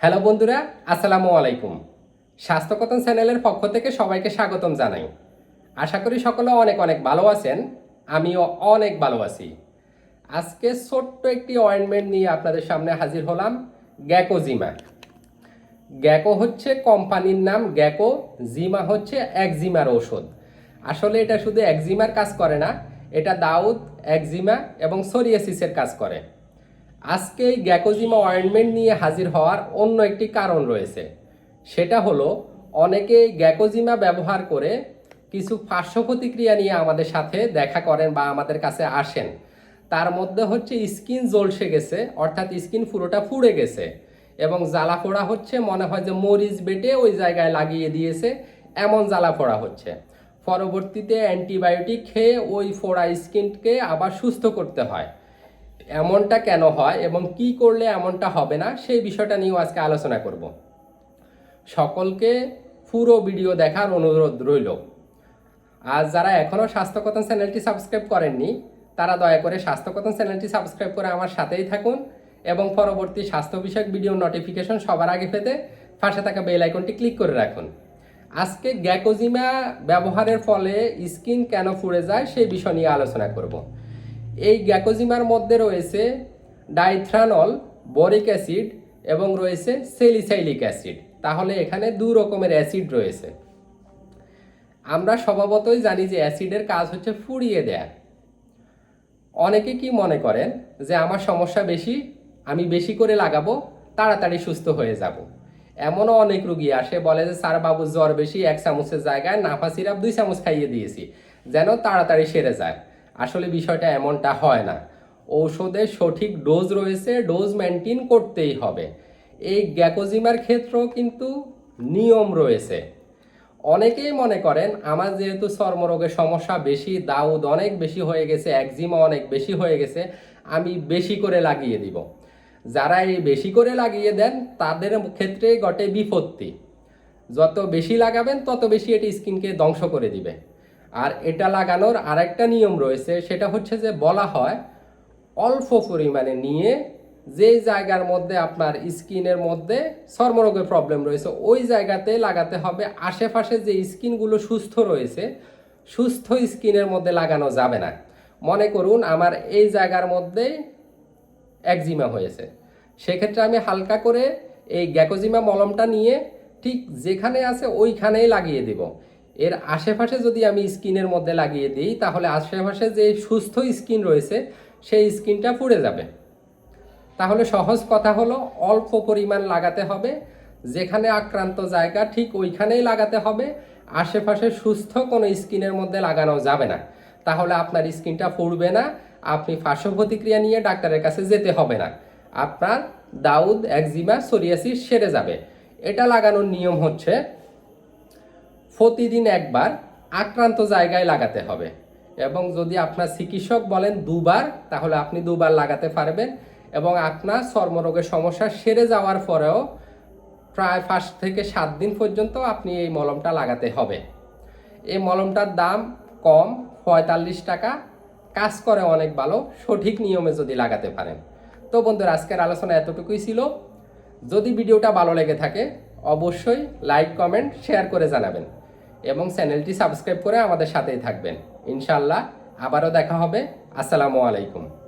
Hello বন্ধুরা, আসসালামু আলাইকুম। স্বাস্থ্যকথন চ্যানেলের পক্ষ থেকে সবাইকে স্বাগতম জানাই। আশা করি সকলে অনেক অনেক ভালো আছেন, আমিও অনেক ভালো আছি। আজকে ছোট্ট একটি অয়েন্টমেন্ট নিয়ে আপনাদের সামনে হাজির হলাম গ্যাকোজিমা গ্যাকো হচ্ছে কোম্পানির নাম গ্যাকো, জিমা হচ্ছে একজিমার ঔষধ। আসলে এটা শুধু একজিমার কাজ করে না, এটা দাউদ, একজিমা এবং সোরিয়াসিসের কাজ করে। আজকে এই গ্যাকোজিমা অয়েন্টমেন্ট নিয়ে হাজির হওয়ার অন্য একটি কারণ রয়েছে। সেটা হলো অনেকে গ্যাকোজিমা ব্যবহার করে কিছু পার্শ্ব প্রতিক্রিয়া নিয়ে আমাদের সাথে দেখা করেন বা আমাদের কাছে আসেন। তার মধ্যে হচ্ছে স্কিন জলসে গেছে, অর্থাৎ স্কিন পুরোটা ফুড়ে গেছে এবং জ্বালা পোড়া হচ্ছে, মনে হয় যে মরিচ বেটে ওই জায়গায় লাগিয়ে দিয়েছে, এমন জ্বালা পোড়া হচ্ছে। পরবর্তীতে অ্যান্টিবায়োটিক খেয়ে ওই ফোড়া স্কিনকে আবার সুস্থ করতে হয়। এমনটা কেন হয় এবং কি করলে এমনটা হবে না, সেই বিষয়টা নিয়েও আজকে আলোচনা করব। সকলকে পুরো ভিডিও দেখার অনুরোধ রইল। আর যারা এখনও স্বাস্থ্যকথন চ্যানেলটি সাবস্ক্রাইব করেননি, তারা দয়া করে স্বাস্থ্যকথন চ্যানেলটি সাবস্ক্রাইব করে আমার সাথেই থাকুন এবং পরবর্তী স্বাস্থ্য বিষয়ক ভিডিও নোটিফিকেশন সবার আগে পেতে পাশে থাকা বেল আইকনটি ক্লিক করে রাখুন। আজকে গ্যাকোজিমা ব্যবহারের ফলে স্কিন কেন ফুড়ে যায়, সেই বিষয় নিয়ে আলোচনা করব। এই গ্যাকোজিমার মধ্যে রয়েছে ডাইথ্রানল, বরিক অ্যাসিড এবং রয়েছে সেলিসাইলিক অ্যাসিড। তাহলে এখানে দু রকমের অ্যাসিড রয়েছে। আমরা স্বভাবতই জানি যে অ্যাসিডের কাজ হচ্ছে ফুরিয়ে দেয়া। অনেকে কি মনে করেন যে আমার সমস্যা বেশি, আমি বেশি করে লাগাবো, তাড়াতাড়ি সুস্থ হয়ে যাব? এমনও অনেক রুগী আসে, বলে যে, স্যার বাবু, জ্বর বেশি, এক চামচের জায়গায় নাফা সিরাপ দুই চামচ খাইয়ে দিয়েছি, যেন তাড়াতাড়ি সেরে যায়। আসলে বিষয়টা এমনটা হয় না। ঔষধের সঠিক ডোজ রয়েছে, ডোজ মেনটেন করতেই হবে। এই গ্যাকোজিমার ক্ষেত্রেও কিন্তু নিয়ম রয়েছে। অনেকেই মনে করেন, আমার যেহেতু চর্মরোগের সমস্যা বেশি, দাউদ অনেক বেশি হয়ে গেছে, একজিমা অনেক বেশি হয়ে গেছে, আমি বেশি করে লাগিয়ে দিব। যারা এই বেশি করে লাগিয়ে দেন, তাদের ক্ষেত্রে ঘটে বিপত্তি। যত বেশি লাগাবেন, তত বেশি এটি স্কিনকে ধ্বংস করে দিবে। আর এটা লাগানোর আরেকটা নিয়ম রয়েছে, সেটা হচ্ছে যে বলা হয় অল্প পরিমাণে নিয়ে যেই জায়গার মধ্যে আপনার স্কিনের মধ্যে চর্মরোগের প্রবলেম রয়েছে, ওই জায়গাতে লাগাতে হবে। আশেপাশে যে স্কিনগুলো সুস্থ রয়েছে, সুস্থ স্কিনের মধ্যে লাগানো যাবে না। মনে করুন আমার এই জায়গার মধ্যেই একজিমা হয়েছে। সেক্ষেত্রে আমি হালকা করে এই গ্যাকোজিমা মলমটা নিয়ে ঠিক যেখানে আছে ওইখানেই লাগিয়ে দিব। এর আশেপাশে যদি আমি স্কিনের মধ্যে লাগিয়ে দিই, তাহলে আশেপাশে যে সুস্থ স্কিন রয়েছে, সেই স্কিনটা পুড়ে যাবে। তাহলে সহজ কথা হলো, অল্প পরিমাণ লাগাতে হবে। যেখানে আক্রান্ত জায়গা, ঠিক ওইখানেই লাগাতে হবে। আশেপাশে সুস্থ কোনো স্কিনের মধ্যে লাগানো যাবে না। তাহলে আপনার স্কিনটা ফুড়বে না। আপনি পার্শ্ব প্রতিক্রিয়া নিয়ে ডাক্তারের কাছে যেতে হবে না। আপনার দাউদ, একজিমা, সোরিয়াসিস সেরে যাবে। এটা লাগানোর নিয়ম হচ্ছে প্রতিদিন একবার আক্রান্ত জায়গায় লাগাতে হবে। এবং যদি আপনার চিকিৎসক বলেন দুবার, তাহলে আপনি দুবার লাগাতে পারবেন। এবং আপনার চর্মরোগের সমস্যা সেরে যাওয়ার পরেও প্রায় পাঁচ থেকে সাত দিন পর্যন্ত আপনি এই মলমটা লাগাতে হবে। এই মলমটার দাম কম, পঁয়তাল্লিশ টাকা। কাজ করে অনেক ভালো, সঠিক নিয়মে যদি লাগাতে পারেন। তো বন্ধুরা, আজকের আলোচনা এতটুকুই ছিল। যদি ভিডিওটা ভালো লেগে থাকে, অবশ্যই লাইক কমেন্ট শেয়ার করে জানাবেন। এবং চ্যানেলটি সাবস্ক্রাইব করে আমাদের সাথেই থাকবেন। ইনশাল্লাহ আবারও দেখা হবে। আসসালামু আলাইকুম।